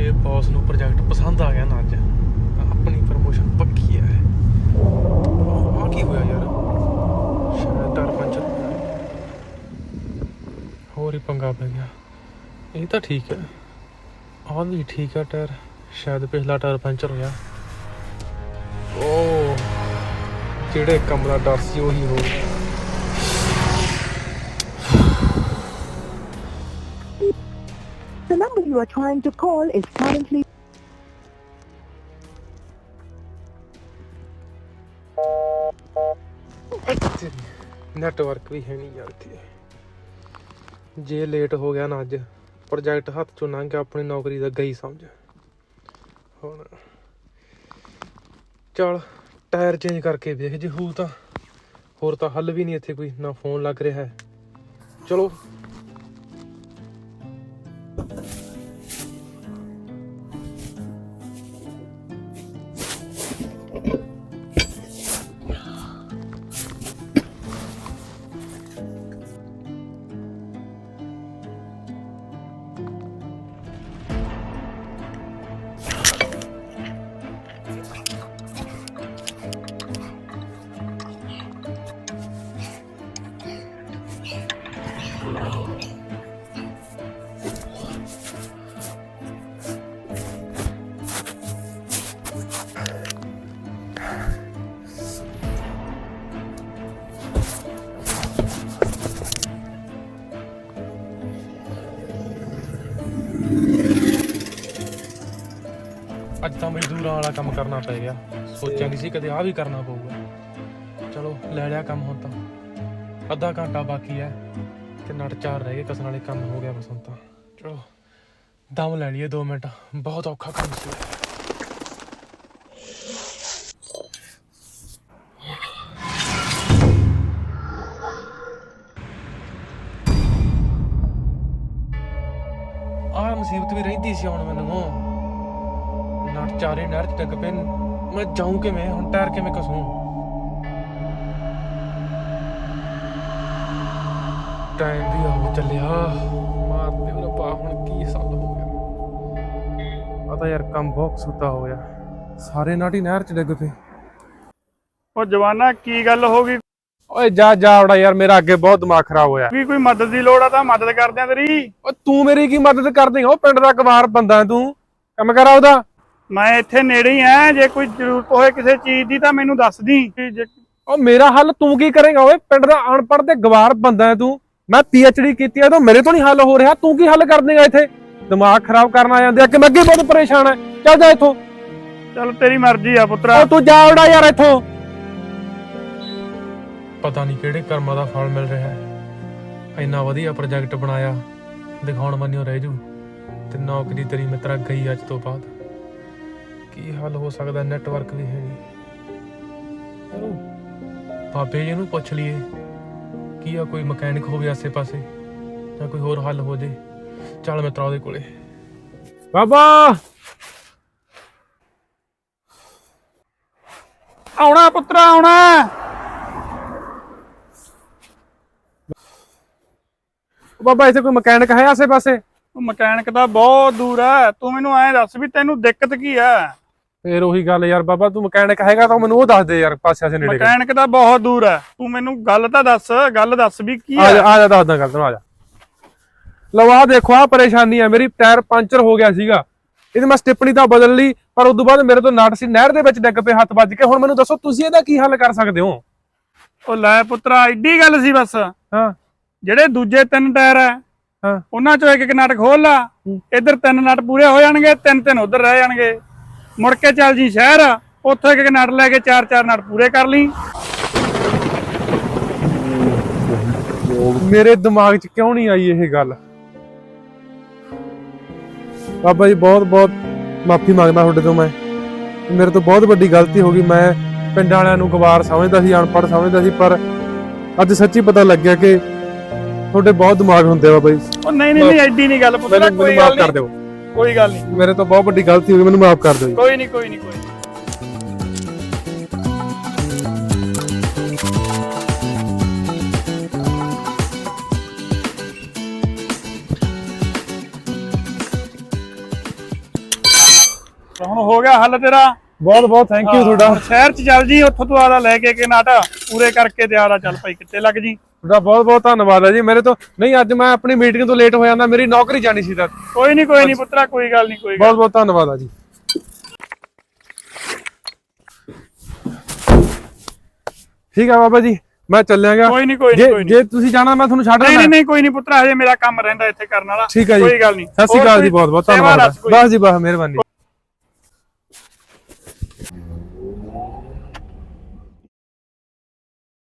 ਜੇ ਬੌਸ ਨੂੰ ਪ੍ਰੋਜੈਕਟ ਪਸੰਦ ਆ ਗਿਆ ਨਾ ਅੱਜ, ਤਾਂ ਆਪਣੀ ਪ੍ਰਮੋਸ਼ਨ ਪੱਕੀ ਹੈ ਆ ਕੀ ਹੋਇਆ ਯਾਰ? ਸ਼ਾਇਦ ਟਾਇਰ ਪੰਚਰ ਹੋਰ ਹੀ ਪੰਗਾ ਪੈ ਗਿਆ। ਇਹ ਤਾਂ ਠੀਕ ਹੈ। ਆਹ ਵੀ ਠੀਕ ਹੈ ਟਾਇਰ। ਸ਼ਾਇਦ ਪਿਛਲਾ ਟਾਇਰ ਪੰਚਰ ਹੋਇਆ। ਓ ਜਿਹੜੇ ਕੰਮ ਦਾ ਡਰ ਸੀ ਉਹੀ ਹੋ ਗਿਆ। You are trying to call is currently network ਵੀ ਹੈ ਨਹੀਂ ਯਾਰ ਇੱਥੇ। ਜੇ ਲੇਟ ਹੋ ਗਿਆ ਨਾ ਅੱਜ ਪ੍ਰੋਜੈਕਟ ਹੱਥ ਚੋਂ ਲੰਘ ਗਿਆ ਆਪਣੀ ਨੌਕਰੀ ਦਾ ਗਈ ਸਮਝ। ਹੁਣ ਚਲ ਟਾਇਰ ਚੇਂਜ ਕਰਕੇ ਵੇਖ ਜੇ ਹੋਊ ਤਾਂ। ਹੋਰ ਤਾਂ ਹੱਲ ਵੀ ਨਹੀਂ ਇੱਥੇ ਕੋਈ, ਨਾ ਫੋਨ ਲੱਗ ਰਿਹਾ। ਹੈ ਚਲੋ ਅੱਜ ਤਾਂ ਮਜ਼ਦੂਰਾਂ ਵਾਲਾ ਕੰਮ ਕਰਨਾ ਪੈ ਗਿਆ। ਸੋਚਿਆ ਨਹੀਂ ਸੀ ਕਦੇ ਆਹ ਵੀ ਕਰਨਾ ਪਊਗਾ। ਚਲੋ, ਲੈ ਲਿਆ ਕੰਮ ਹੁਣ ਤਾਂ। ਅੱਧਾ ਘੰਟਾ ਬਾਕੀ ਹੈ। ਤੇ ਨਟ ਚਾਰ ਰਹਿ ਗਏ, ਕਸਣ ਵਾਲੇ ਕੰਮ ਹੋ ਗਿਆ ਬਸ ਹੁਣ ਤਾਂ। ਚਲੋ, ਦਮ ਲੈ ਲਈਏ 2 ਮਿੰਟ। ਬਹੁਤ ਔਖਾ ਕੰਮ ਸੀ। ਆਹ ਮੁਸੀਬਤ ਵੀ ਰਹਿੰਦੀ ਸੀ ਹੁਣ ਮੈਨੂੰ। ਨਟ ਚਾਰੇ ਨਹਿਰ ਚ ਡਿੱਗ ਪਏ। ਮੈਂ ਜਾਊਂ ਕਿਵੇਂ? ਹੁਣ ਟਾਇਰ ਕਿਵੇਂ ਕਸੂੰ? ਟਾਈਮ ਵੀ ਆ ਚੱਲਿਆ। ਮਾਰ ਦੇ ਰੱਬਾ ਹੁਣ ਕੀ ਹੱਲ ਹੋ ਗਿਆ। ਪਤਾ ਯਾਰ ਕੰਮ ਬਹੁਤ ਸੁੱਤਾ ਹੋ ਗਿਆ। ਸਾਰੇ ਨਾਟੀ ਨਹਿਰ ਚ ਡਿੱਗ ਪਏ। ਉਹ ਜਵਾਨਾ ਕੀ ਗੱਲ ਹੋ ਗਈ? ਓਏ ਜਾ ਜਾ ਉੜਾ ਯਾਰ ਮੇਰਾ ਅੱਗੇ ਬਹੁਤ ਦਿਮਾਗ ਖਰਾਬ ਹੋਇਆ। ਵੀ ਕੋਈ ਮਦਦ ਦੀ ਲੋੜ ਆ ਤਾਂ ਮਦਦ ਕਰਦੇ ਆ ਤੇਰੀ। ਓ ਤੂੰ ਮੇਰੀ ਕੀ ਮਦਦ ਕਰ ਦੇਂਗਾ ਉਹ ਪਿੰਡ ਦਾ ਗਵਾਰ ਬੰਦਾ ਹੈ ਤੂੰ। ਕੰਮ ਕਰਾ ਉਹਦਾ। ਮੈਂ ਇੱਥੇ ਨੇੜੇ ਹੀ ਆ ਜੇ ਕੋਈ ਜ਼ਰੂਰਤ ਹੋਏ ਕਿਸੇ ਚੀਜ਼ ਦੀ ਤਾਂ ਮੈਨੂੰ ਦੱਸ ਦੀ। ਉਹ ਮੇਰਾ ਹੱਲ ਤੂੰ ਕੀ ਕਰੇਗਾ? ਓਏ ਪਿੰਡ ਦਾ ਅਨਪੜ੍ਹ ਤੇ ਗਵਾਰ ਬੰਦਾ ਹੈ ਤੂੰ। ਮੈਂ ਡੀ ਕੀਤੀ ਹੈ ਤਾਂ ਮੇਰੇ ਤੋਂ ਨਹੀਂ ਹੱਲ ਹੋ ਰਿਹਾ। ਤੂੰ ਕੀ ਹੱਲ ਕਰ ਦੇਂਗਾ ਇੱਥੇ? ਦਿਮਾਗ ਖਰਾਬ ਕਰਨ ਆ ਜਾਂਦੇ ਆ ਕਿ ਮੈਂ ਅੱਗੇ ਬਹੁਤ ਪਰੇਸ਼ਾਨ ਹੈ ਚੱਲ ਜਾ ਇੱਥੋਂ। ਚੱਲ ਤੇਰੀ ਮਰਜ਼ੀ ਆ ਪੁੱਤਰਾ। ਉਹ ਤੂੰ ਜਾ ਉੜਾ ਯਾਰ ਇੱਥੋਂ। ਪਤਾ ਨਹੀਂ ਕਿਹੜੇ ਕਰਮਾਂ ਦਾ ਫਲ ਮਿਲ ਰਿਹਾ ਹੈ। ਇੰਨਾ ਵਧੀਆ ਪ੍ਰੋਜੈਕਟ ਬਣਾਇਆ। ਦਿਖਾਉਣ ਮੰਨਿਓ ਰਹਿ ਜੂ। ਤੇ ਨੌਕਰੀ ਤੇਰੀ ਮਿੱਤਰਾ ਗਈ ਅੱਜ ਤੋਂ ਬਾਅਦ। ਕੀ ਹੱਲ ਹੋ ਸਕਦਾ? ਨੈਟਵਰਕ ਵੀ ਹੈ ਨਹੀਂ। ਚਲੋ ਬਾਬੇ ਜੀ ਨੂੰ ਪੁੱਛ ਲਈਏ। ਕੀ ਆ ਕੋਈ ਮਕੈਨਿਕ ਹੋਵੇ ਆਸੇ-ਪਾਸੇ ਜਾਂ ਕੋਈ ਹੋਰ ਹੱਲ ਹੋ ਜੇ? ਚੱਲ ਮਿੱਤਰਾ ਉਹਦੇ ਕੋਲੇ। ਬਾਬਾ! ਆਉਣਾ ਪੁੱਤਰਾ ਆਉਣਾ! ਬਾਬਾ ਇੱਥੇ ਕੋਈ ਮਕੈਨਿਕ ਹੈ ਆਸੇ-ਪਾਸੇ? ਉਹ ਮਕੈਨਿਕ ਤਾਂ ਬਹੁਤ ਦੂਰ ਆ ਤੂੰ ਮੈਨੂੰ ਐਂ ਦੱਸ ਵੀ ਤੈਨੂੰ ਦਿੱਕਤ ਕੀ ਆ ਫੇਰ ਉਹੀ ਗੱਲ ਯਾਰ ਬਾਬਾ ਤੂੰ ਮਕੈਨਿਕ ਹੈਗਾ ਤਾਂ ਮੈਨੂੰ ਉਹ ਦੱਸ ਦੇ ਯਾਰ ਪਾਸੇ ਆਸੇ ਨੇੜੇ ਮਕੈਨਿਕ ਤਾਂ ਬਹੁਤ ਦੂਰ ਆ ਤੂੰ ਮੈਨੂੰ ਗੱਲ ਤਾਂ ਦੱਸ ਗੱਲ ਦੱਸ ਵੀ ਕੀ ਆ ਜਾ ਆ ਆ ਜਾ ਦੱਸਦਾ ਗੱਲ ਤੈਨੂੰ ਆ ਜਾ। ਲਓ ਆਹ ਦੇਖੋ ਆ ਪਰੇਸ਼ਾਨੀ ਆ ਮੇਰੀ ਟਾਇਰ ਪੰਚਰ ਹੋ ਗਿਆ ਸੀਗਾ। ਇਹਦੀ ਮੈਂ ਸਟਿੱਪਣੀ ਤਾਂ ਬਦਲ ਲਈ ਪਰ ਉਸ ਤੋਂ ਬਾਅਦ ਮੇਰੇ ਤੋਂ ਨਟ ਸੀ ਨਹਿਰ ਦੇ ਵਿੱਚ ਡਿੱਗ ਪਏ ਹੱਥ ਵੱਜ ਕੇ। ਹੁਣ ਮੈਨੂੰ ਦੱਸੋ ਤੁਸੀਂ ਇਹਦਾ ਕੀ ਹੱਲ ਕਰ ਸਕਦੇ ਹੋ? ਉਹ ਲੈ ਪੁੱਤਰਾ ਐਡੀ ਗੱਲ ਸੀ ਬਸ। ਹਾਂ। ਜਿਹੜੇ ਦੂਜੇ ਤਿੰਨ ਟਾਇਰ ਆ ਹਾਂ। ਉਹਨਾਂ ਚੋਂ ਇੱਕ ਇੱਕ ਨਟ ਖੋਲ ਲਾ। ਇੱਧਰ ਤਿੰਨ ਨਟ ਪੂਰੇ ਹੋ ਜਾਣਗੇ ਤਿੰਨ ਤਿੰਨ ਉਧਰ ਰਹਿ ਜਾਣਗੇ। ਮੁੜ ਕੇ ਚੱਲ ਜੀ ਸ਼ਹਿਰ ਉੱਥੇ ਇੱਕ ਨਟ ਲੈ ਕੇ ਚਾਰ ਚਾਰ ਨਟ ਪੂਰੇ ਕਰ ਲਈ। ਮੇਰੇ ਦਿਮਾਗ 'ਚ ਕਿਉਂ ਨਹੀਂ ਆਈ ਇਹ ਗੱਲ? ਬਾਬਾ ਜੀ ਬਹੁਤ ਬਹੁਤ ਮਾਫੀ ਮੰਗਦਾ ਤੁਹਾਡੇ ਤੋਂ ਮੈਂ। ਮੇਰੇ ਤੋਂ ਬਹੁਤ ਵੱਡੀ ਗਲਤੀ ਹੋ ਗਈ। ਮੈਂ ਪਿੰਡ ਵਾਲਿਆਂ ਨੂੰ ਗਵਾਰ ਸਮਝਦਾ ਸੀ ਅਨਪੜ੍ਹ ਸਮਝਦਾ ਸੀ ਪਰ ਅੱਜ ਸੱਚੀ ਪਤਾ ਲੱਗਿਆ ਕਿ ਤੁਹਾਡੇ ਬਹੁਤ ਦਿਮਾਗ ਹੁੰਦੇ ਆ ਬਾਬਾ ਜੀ। ਉਹ ਨਹੀਂ ਨਹੀਂ ਨਹੀਂ ਐਡੀ ਨਹੀਂ ਗੱਲ ਪੁੱਤਰਾ ਮੈਨੂੰ ਕੋਈ ਮੈਨੂੰ ਮਾਫ ਗੱਲ ਕਰ ਨਹੀਂ। ਦਿਓ। ਕੋਈ ਗੱਲ ਨਹੀਂ। ਮੇਰੇ ਤੋਂ ਬਹੁਤ ਵੱਡੀ ਗਲਤੀ ਹੋ ਗਈ ਮੈਨੂੰ ਮਾਫ ਕਰ ਦਿਓ ਜੀ। ਕੋਈ ਨਹੀਂ ਕੋਈ ਨਹੀਂ ਕੋਈ ਨੀ। ਹੁਣ ਹੋ ਗਿਆ ਹੱਲ ਤੇਰਾ। ਬਹੁਤ ਬਹੁਤ ਥੈਂਕ ਯੂ ਤੁਹਾਡਾ। ਹੁਣ ਸ਼ਹਿਰ ਚ ਚੱਲ ਜੀ ਉੱਥੋਂ ਤੂੰ ਆਦਾ ਲੈ ਕੇ ਕੇ ਨਟ ਪੂਰੇ ਕਰਕੇ ਤੇ ਆਦਾ ਚੱਲ ਭਾਈ ਕਿੱਥੇ ਲੱਗ ਜੀ? ਤੁਹਾਡਾ ਬਹੁਤ ਬਹੁਤ ਧੰਨਵਾਦ ਹੈ ਜੀ। ਮੇਰੇ ਤੋਂ ਨਹੀਂ ਅੱਜ ਮੈਂ ਆਪਣੀ ਮੀਟਿੰਗ ਤੋਂ ਲੇਟ ਹੋ ਜਾਂਦਾ ਮੇਰੀ ਨੌਕਰੀ ਜਾਣੀ ਸੀ ਤਾਂ ਕੋਈ ਨਹੀਂ ਕੋਈ ਨਹੀਂ ਪੁੱਤਰਾ ਕੋਈ ਗੱਲ ਨਹੀਂ ਕੋਈ ਗੱਲ ਬਹੁਤ ਬਹੁਤ ਧੰਨਵਾਦ ਆ ਜੀ। ਠੀਕ ਆ ਬਾਬਾ ਜੀ ਮੈਂ ਚੱਲਿਆਗਾ। ਕੋਈ ਨਹੀਂ ਕੋਈ ਨਹੀਂ ਜੇ ਤੁਸੀਂ ਜਾਣਾ ਮੈਂ ਤੁਹਾਨੂੰ ਛੱਡ ਨਹੀਂ ਨਹੀਂ ਨਹੀਂ ਕੋਈ ਨਹੀਂ ਪੁੱਤਰਾ ਹਜੇ ਮੇਰਾ ਕੰਮ ਰਹਿੰਦਾ ਇੱਥੇ ਕਰਨ ਵਾਲਾ। ਕੋਈ ਗੱਲ ਨਹੀਂ। ਸਤਿ ਸ਼੍ਰੀ ਅਕਾਲ ਜੀ ਬਹੁਤ ਬਹੁਤ ਧੰਨਵਾਦ। ਬਸ ਜੀ ਬਸ ਮਿਹਰਬਾਨੀ।